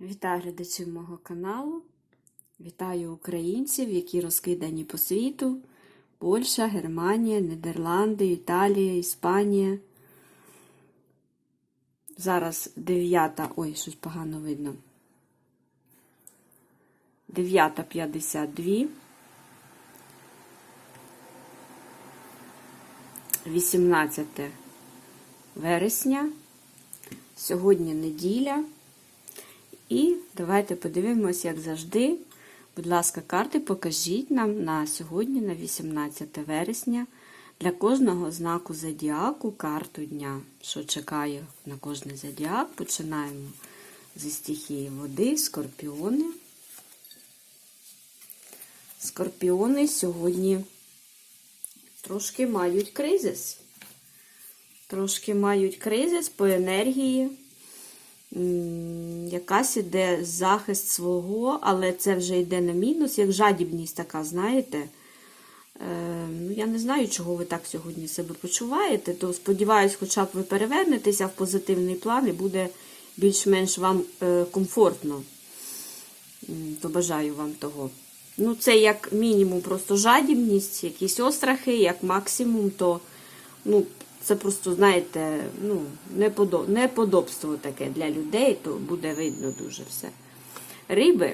Вітаю глядачів мого каналу. Вітаю українців, які розкидані по світу. Польща, Германія, Нідерланди, Італія, Іспанія. Зараз 9. Ой, щось погано видно. 9.52. 18 вересня. Сьогодні неділя. І давайте подивимось, як завжди. Будь ласка, карти покажіть нам на сьогодні, на 18 вересня, для кожного знаку зодіаку карту дня. Що чекає на кожний зодіак. Починаємо зі стихії води, скорпіони. Скорпіони сьогодні трошки мають кризис. Трошки мають кризис по енергії. Якась іде захист свого, але це вже йде на мінус, як жадібність така, знаєте. Е, ну, Я не знаю, чого ви так сьогодні себе почуваєте, то сподіваюсь, хоча б ви перевернетеся в позитивний план і буде більш-менш вам е, комфортно. То бажаю вам того. Ну, це як мінімум просто жадібність, якісь острахи, як максимум, то ну, це просто, знаєте, ну, неподобство таке для людей, то буде видно дуже все. Риби.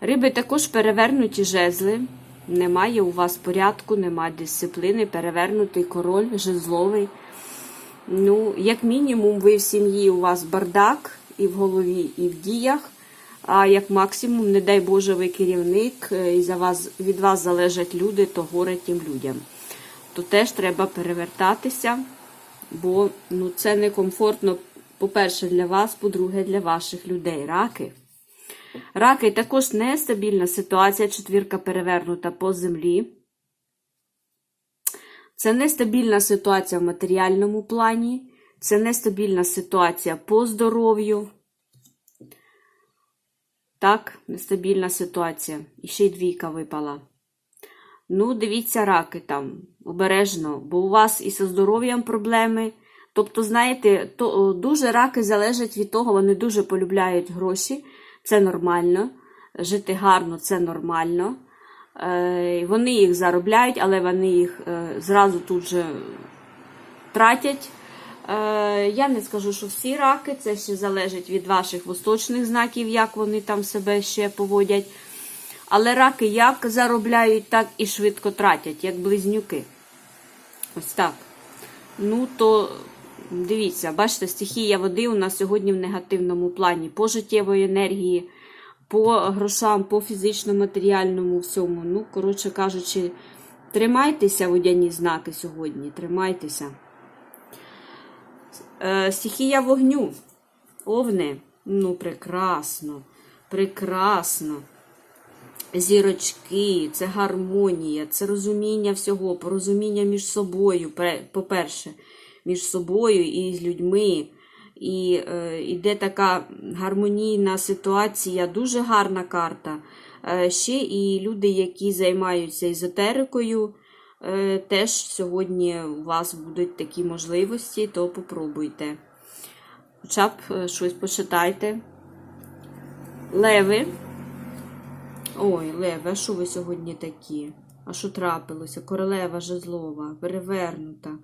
Риби також перевернуті жезли. Немає у вас порядку, немає дисципліни, перевернутий король, жезловий. Ну, як мінімум, ви в сім'ї у вас бардак і в голові, і в діях. А як максимум, не дай Боже, ви керівник, і за вас, від вас залежать люди, то горе тим людям то теж треба перевертатися, бо ну, це некомфортно, по-перше, для вас, по-друге, для ваших людей. Раки. Раки також нестабільна ситуація, четвірка перевернута по землі. Це нестабільна ситуація в матеріальному плані, це нестабільна ситуація по здоров'ю. Так, нестабільна ситуація. І ще й двійка випала. Ну, дивіться, раки там обережно, бо у вас і зі здоров'ям проблеми. Тобто, знаєте, то, дуже раки залежать від того, вони дуже полюбляють гроші, це нормально. Жити гарно це нормально. Е, Вони їх заробляють, але вони їх е, зразу тут же тратять. Е, Я не скажу, що всі раки, це ще залежить від ваших восточних знаків, як вони там себе ще поводять. Але раки як заробляють, так і швидко тратять, як близнюки. Ось так. Ну, то дивіться, бачите, стихія води у нас сьогодні в негативному плані по життєвої енергії, по грошам, по фізично-матеріальному всьому. Ну, коротше кажучи, тримайтеся водяні знаки сьогодні, тримайтеся. Е, Стихія вогню. Овни. Ну, прекрасно, прекрасно зірочки, це гармонія, це розуміння всього, порозуміння між собою, по-перше, між собою і з людьми. І е, іде така гармонійна ситуація, дуже гарна карта. Е, ще і люди, які займаються езотерикою, е, теж сьогодні у вас будуть такі можливості, то попробуйте. Хоча б е, щось почитайте. Леви. Ой, Леве, а що ви сьогодні такі? А що трапилося? Королева жезлова, перевернута.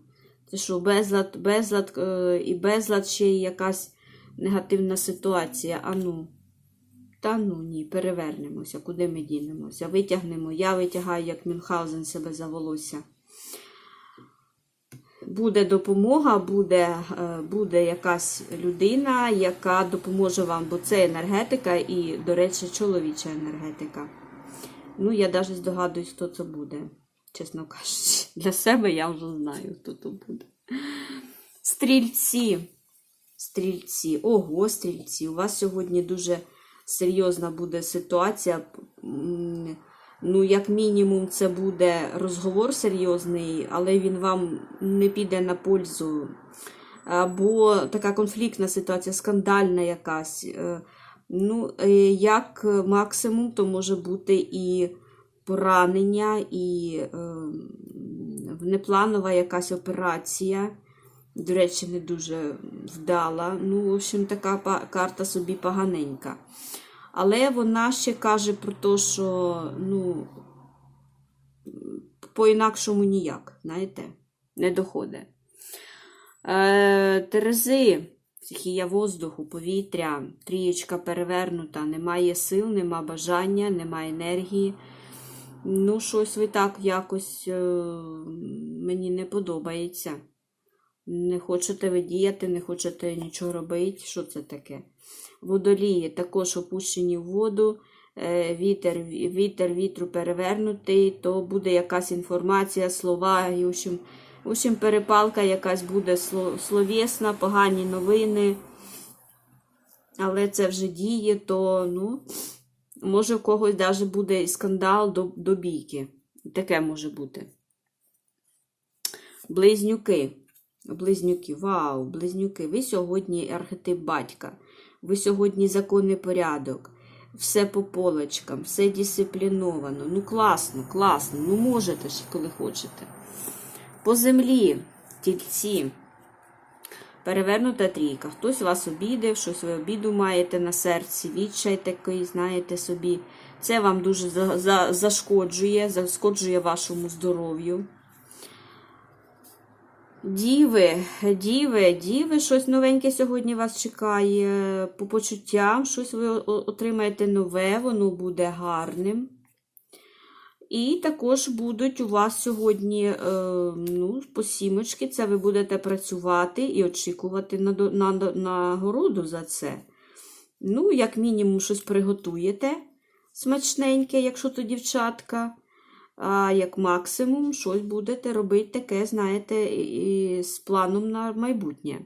Це що, безлад, безлад е, і безлад ще й якась негативна ситуація. А ну. Та ну ні, перевернемося, куди ми дінемося? Витягнемо. Я витягаю, як Мюнхгаузен себе за волосся. Буде допомога, буде е, буде якась людина, яка допоможе вам, бо це енергетика і, до речі, чоловіча енергетика. Ну, я навіть здогадуюсь, хто це буде, чесно кажучи. Для себе я вже знаю, хто це буде. Стрільці. Стрільці. Ого, стрільці. У вас сьогодні дуже серйозна буде ситуація. Ну, як мінімум, це буде розговор серйозний, але він вам не піде на пользу. Або така конфліктна ситуація, скандальна якась. Е, ну, е, Як максимум, то може бути і поранення, і е, внепланова якась операція. До речі, не дуже вдала. Ну, в общем, така карта собі поганенька. Але вона ще каже про те, що ну, по-інакшому ніяк, знаєте, не доходить. Е, Терези, стихія воздуху, повітря, трієчка перевернута, немає сил, нема бажання, немає енергії. Ну, щось ви так якось е, мені не подобається. Не хочете ви діяти, не хочете нічого робити. Що це таке? Водолії також опущені в воду, е, вітер, вітер вітру перевернутий, то буде якась інформація, слова, і, в общем, в общем, перепалка якась буде сло- словесна, погані новини. Але це вже діє, то ну, може в когось навіть буде скандал до, до бійки. Таке може бути. Близнюки. Близнюки, вау, близнюки. Ви сьогодні архетип батька. Ви сьогодні законний порядок. Все по полочкам, все дисципліновано. Ну класно, класно. Ну можете ж, коли хочете. По землі, тільці. Перевернута трійка. Хтось вас обідав, щось ви обіду маєте на серці, відчай такий, знаєте собі. Це вам дуже за, за, зашкоджує, зашкоджує вашому здоров'ю. Діви, діви, діви, щось новеньке сьогодні вас чекає. По почуттям, щось ви отримаєте нове, воно буде гарним. І також будуть у вас сьогодні е, ну, посімочки, це ви будете працювати і очікувати на, на, на нагороду за це. Ну, як мінімум, щось приготуєте смачненьке, якщо то дівчатка. А як максимум, щось будете робити таке, знаєте, і з планом на майбутнє.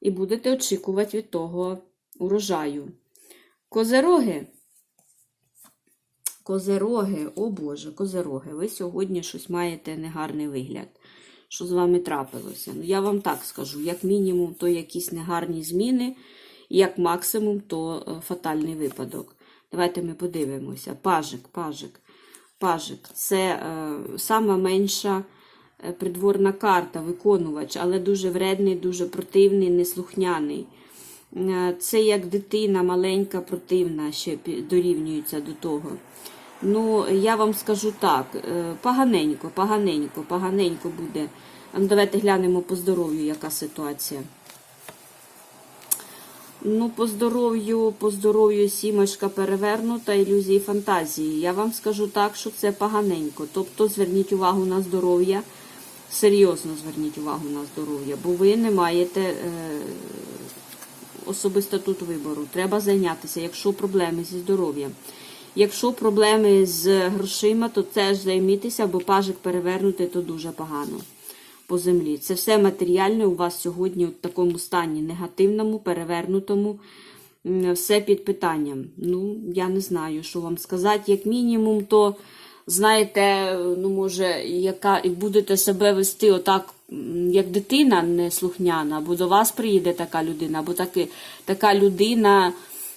І будете очікувати від того урожаю. Козероги. Козероги, о Боже, козероги, ви сьогодні щось маєте негарний вигляд. Що з вами трапилося? Ну, я вам так скажу: як мінімум, то якісь негарні зміни, як максимум, то е, фатальний випадок. Давайте ми подивимося. Пажик, пажик. Пажик це е, сама менша е, придворна карта, виконувач, але дуже вредний, дуже противний, неслухняний. Е, Це як дитина маленька, противна, ще дорівнюється до того. Ну, я вам скажу так: поганенько, поганенько, поганенько буде. Давайте глянемо по здоров'ю, яка ситуація. Ну, по здоров'ю, по здоров'ю сімочка перевернута, ілюзії фантазії. Я вам скажу так, що це поганенько. Тобто зверніть увагу на здоров'я, серйозно зверніть увагу на здоров'я, бо ви не маєте е, особисто тут вибору. Треба зайнятися, якщо проблеми зі здоров'ям. Якщо проблеми з грошима, то теж займітися, бо пажик перевернути то дуже погано по землі. Це все матеріальне у вас сьогодні в такому стані негативному, перевернутому, все під питанням. Ну, я не знаю, що вам сказати. Як мінімум, то знаєте, ну, може, яка і будете себе вести отак, як дитина неслухняна, або до вас приїде така людина, або таки, така людина.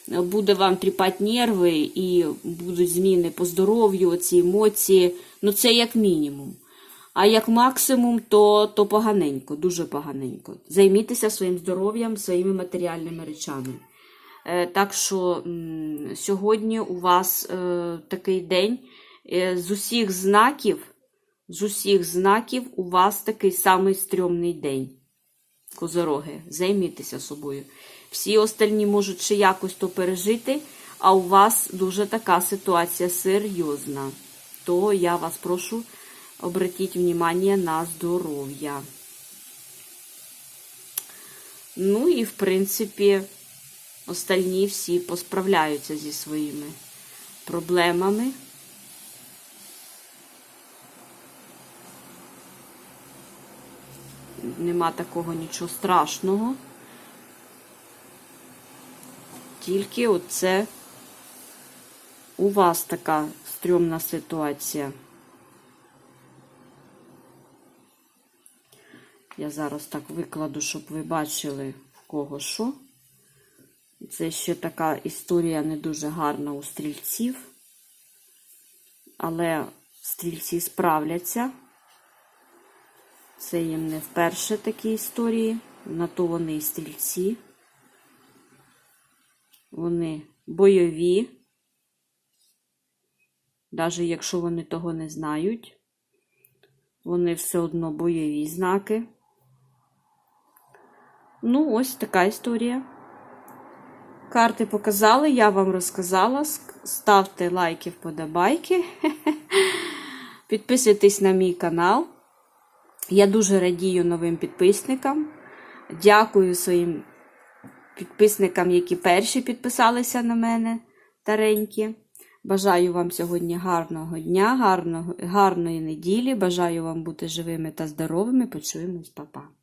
Буде вам тріпати нерви і будуть зміни по здоров'ю, ці емоції. Ну, це як мінімум. А як максимум, то, то поганенько, дуже поганенько. Займітеся своїм здоров'ям, своїми матеріальними речами. Е, так що сьогодні у вас е, такий день е, з усіх знаків, з усіх знаків у вас такий самий стрьомний день. Козороги, займітеся собою. Всі остальні можуть ще якось то пережити, а у вас дуже така ситуація серйозна. То я вас прошу обратіть внимание на здоров'я. Ну і, в принципі, остальні всі посправляються зі своїми проблемами. Нема такого нічого страшного. Тільки оце у вас така стрьомна ситуація. Я зараз так викладу, щоб ви бачили, в кого що. Це ще така історія не дуже гарна у стрільців. Але стрільці справляться Це їм не вперше такі історії. На то вони і стрільці. Вони бойові. Навіть якщо вони того не знають, вони все одно бойові знаки. Ну, ось така історія. Карти показали, я вам розказала. Ставте лайки, вподобайки. Підписуйтесь на мій канал. Я дуже радію новим підписникам. Дякую своїм підписникам, які перші підписалися на мене старенькі. Бажаю вам сьогодні гарного дня, гарного, гарної неділі. Бажаю вам бути живими та здоровими. Почуємось, Па-па.